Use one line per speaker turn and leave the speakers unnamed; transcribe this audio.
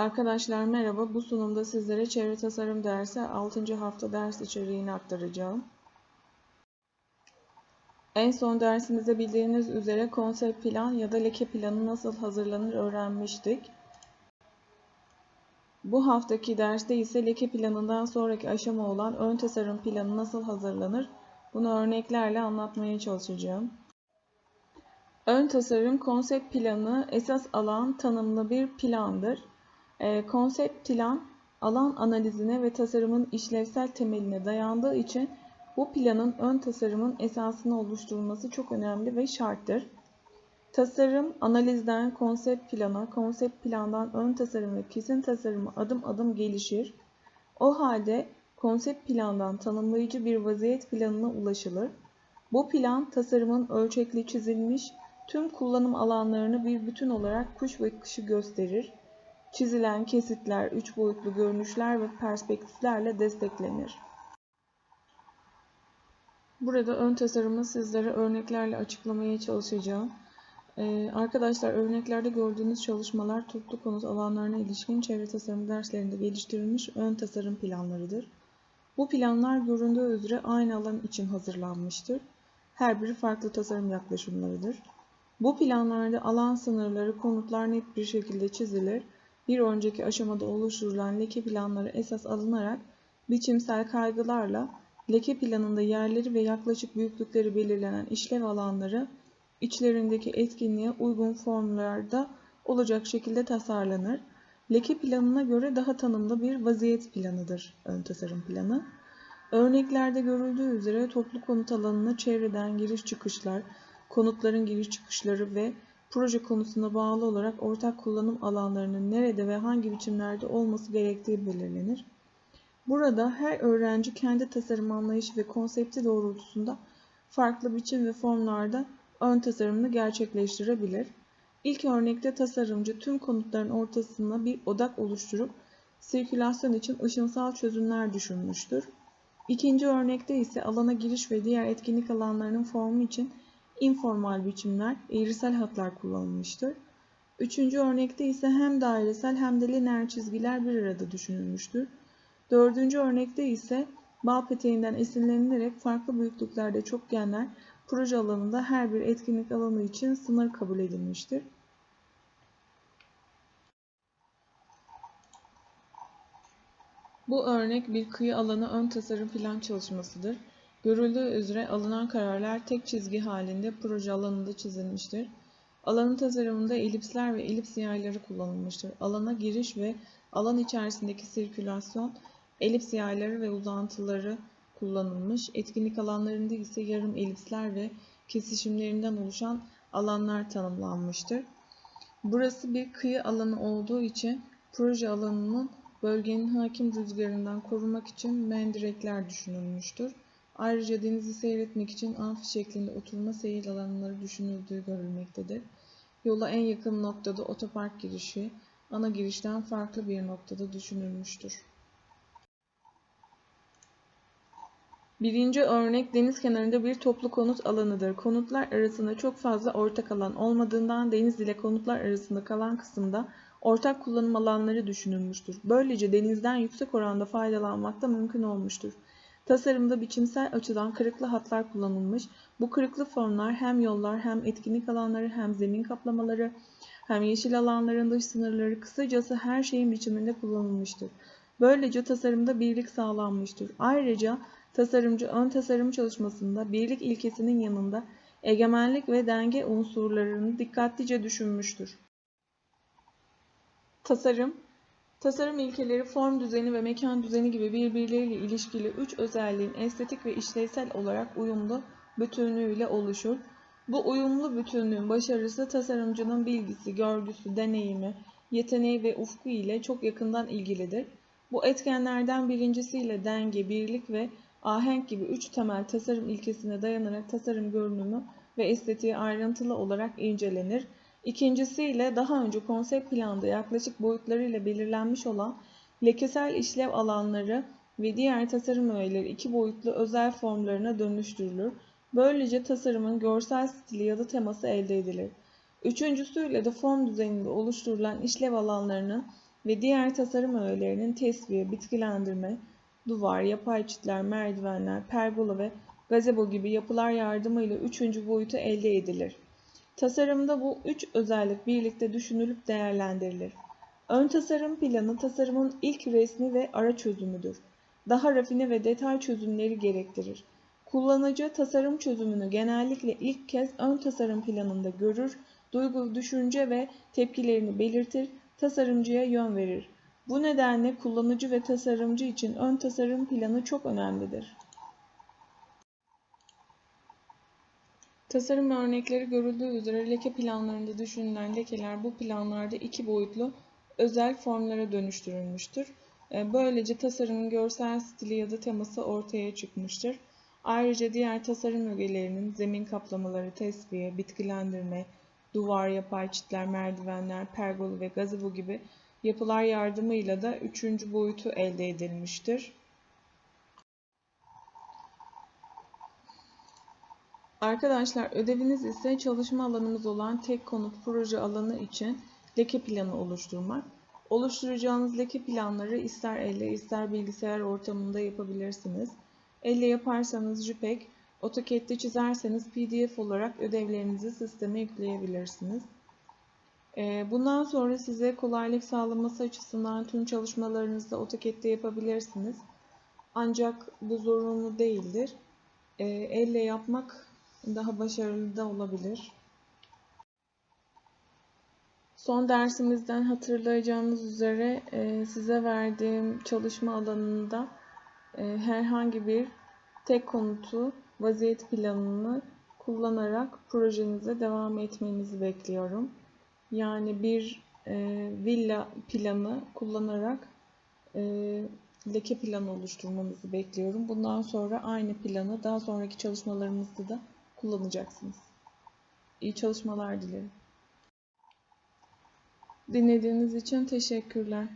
Arkadaşlar merhaba. Bu sunumda sizlere çevre tasarım dersi 6. hafta ders içeriğini aktaracağım. En son dersimizde bildiğiniz üzere konsept plan ya da leke planı nasıl hazırlanır öğrenmiştik. Bu haftaki derste ise leke planından sonraki aşama olan ön tasarım planı nasıl hazırlanır bunu örneklerle anlatmaya çalışacağım. Ön tasarım konsept planı esas alan tanımlı bir plandır. E, konsept plan alan analizine ve tasarımın işlevsel temeline dayandığı için bu planın ön tasarımın esasını oluşturulması çok önemli ve şarttır. Tasarım analizden konsept plana, konsept plandan ön tasarım ve kesin tasarıma adım adım gelişir. O halde konsept plandan tanımlayıcı bir vaziyet planına ulaşılır. Bu plan tasarımın ölçekli çizilmiş tüm kullanım alanlarını bir bütün olarak kuş ve kışı gösterir. Çizilen kesitler, üç boyutlu görünüşler ve perspektiflerle desteklenir. Burada ön tasarımı sizlere örneklerle açıklamaya çalışacağım. Ee, arkadaşlar örneklerde gördüğünüz çalışmalar toplu konut alanlarına ilişkin çevre tasarım derslerinde geliştirilmiş ön tasarım planlarıdır. Bu planlar göründüğü üzere aynı alan için hazırlanmıştır. Her biri farklı tasarım yaklaşımlarıdır. Bu planlarda alan sınırları, konutlar net bir şekilde çizilir. Bir önceki aşamada oluşturulan leke planları esas alınarak biçimsel kaygılarla leke planında yerleri ve yaklaşık büyüklükleri belirlenen işlev alanları içlerindeki etkinliğe uygun formlarda olacak şekilde tasarlanır. Leke planına göre daha tanımlı bir vaziyet planıdır ön tasarım planı. Örneklerde görüldüğü üzere toplu konut alanına çevreden giriş çıkışlar, konutların giriş çıkışları ve proje konusuna bağlı olarak ortak kullanım alanlarının nerede ve hangi biçimlerde olması gerektiği belirlenir. Burada her öğrenci kendi tasarım anlayışı ve konsepti doğrultusunda farklı biçim ve formlarda ön tasarımını gerçekleştirebilir. İlk örnekte tasarımcı tüm konutların ortasına bir odak oluşturup sirkülasyon için ışınsal çözümler düşünmüştür. İkinci örnekte ise alana giriş ve diğer etkinlik alanlarının formu için informal biçimler, eğrisel hatlar kullanılmıştır. Üçüncü örnekte ise hem dairesel hem de lineer çizgiler bir arada düşünülmüştür. Dördüncü örnekte ise bal peteğinden esinlenilerek farklı büyüklüklerde çokgenler proje alanında her bir etkinlik alanı için sınır kabul edilmiştir. Bu örnek bir kıyı alanı ön tasarım plan çalışmasıdır. Görüldüğü üzere alınan kararlar tek çizgi halinde proje alanında çizilmiştir. Alanın tasarımında elipsler ve elips yayları kullanılmıştır. Alana giriş ve alan içerisindeki sirkülasyon, elips yayları ve uzantıları kullanılmış. Etkinlik alanlarında ise yarım elipsler ve kesişimlerinden oluşan alanlar tanımlanmıştır. Burası bir kıyı alanı olduğu için proje alanının bölgenin hakim rüzgarından korumak için mendirekler düşünülmüştür. Ayrıca denizi seyretmek için amfi şeklinde oturma seyir alanları düşünüldüğü görülmektedir. Yola en yakın noktada otopark girişi, ana girişten farklı bir noktada düşünülmüştür. Birinci örnek deniz kenarında bir toplu konut alanıdır. Konutlar arasında çok fazla ortak alan olmadığından deniz ile konutlar arasında kalan kısımda ortak kullanım alanları düşünülmüştür. Böylece denizden yüksek oranda faydalanmak da mümkün olmuştur. Tasarımda biçimsel açıdan kırıklı hatlar kullanılmış. Bu kırıklı formlar hem yollar hem etkinlik alanları hem zemin kaplamaları hem yeşil alanların dış sınırları kısacası her şeyin biçiminde kullanılmıştır. Böylece tasarımda birlik sağlanmıştır. Ayrıca tasarımcı ön tasarım çalışmasında birlik ilkesinin yanında egemenlik ve denge unsurlarını dikkatlice düşünmüştür. Tasarım Tasarım ilkeleri form düzeni ve mekan düzeni gibi birbirleriyle ilişkili üç özelliğin estetik ve işlevsel olarak uyumlu bütünlüğüyle oluşur. Bu uyumlu bütünlüğün başarısı tasarımcının bilgisi, görgüsü, deneyimi, yeteneği ve ufku ile çok yakından ilgilidir. Bu etkenlerden birincisiyle denge, birlik ve ahenk gibi üç temel tasarım ilkesine dayanarak tasarım görünümü ve estetiği ayrıntılı olarak incelenir. İkincisiyle daha önce konsept planda yaklaşık boyutlarıyla belirlenmiş olan lekesel işlev alanları ve diğer tasarım öğeleri iki boyutlu özel formlarına dönüştürülür. Böylece tasarımın görsel stili ya da teması elde edilir. Üçüncüsüyle de form düzeninde oluşturulan işlev alanlarının ve diğer tasarım öğelerinin tesviye, bitkilendirme, duvar, yapay çitler, merdivenler, pergola ve gazebo gibi yapılar yardımıyla üçüncü boyutu elde edilir. Tasarımda bu üç özellik birlikte düşünülüp değerlendirilir. Ön tasarım planı tasarımın ilk resmi ve ara çözümüdür. Daha rafine ve detay çözümleri gerektirir. Kullanıcı tasarım çözümünü genellikle ilk kez ön tasarım planında görür, duygu, düşünce ve tepkilerini belirtir, tasarımcıya yön verir. Bu nedenle kullanıcı ve tasarımcı için ön tasarım planı çok önemlidir. Tasarım örnekleri görüldüğü üzere leke planlarında düşünülen lekeler bu planlarda iki boyutlu özel formlara dönüştürülmüştür. E, Böylece tasarımın görsel stili ya da teması ortaya çıkmıştır. Ayrıca diğer tasarım ögelerinin zemin kaplamaları, tesviye, bitkilendirme, duvar, yapay çitler, merdivenler, pergola ve gazebo gibi yapılar yardımıyla da üçüncü boyutu elde edilmiştir. Arkadaşlar ödeviniz ise çalışma alanımız olan tek konut proje alanı için leke planı oluşturmak. Oluşturacağınız leke planları ister elle ister bilgisayar ortamında yapabilirsiniz. Elle yaparsanız JPEG, AutoCAD'de çizerseniz PDF olarak ödevlerinizi sisteme yükleyebilirsiniz. Ee, Bundan sonra size kolaylık sağlaması açısından tüm çalışmalarınızı AutoCAD'de yapabilirsiniz. Ancak bu zorunlu değildir. Ee, Elle yapmak daha başarılı da olabilir. Son dersimizden hatırlayacağınız üzere e, size verdiğim çalışma alanında e, herhangi bir tek konutu vaziyet planını kullanarak projenize devam etmenizi bekliyorum. Yani bir e, villa planı kullanarak leke planı oluşturmanızı bekliyorum. Bundan sonra aynı planı daha sonraki çalışmalarımızda da kullanacaksınız. İyi çalışmalar dilerim. Dinlediğiniz için teşekkürler.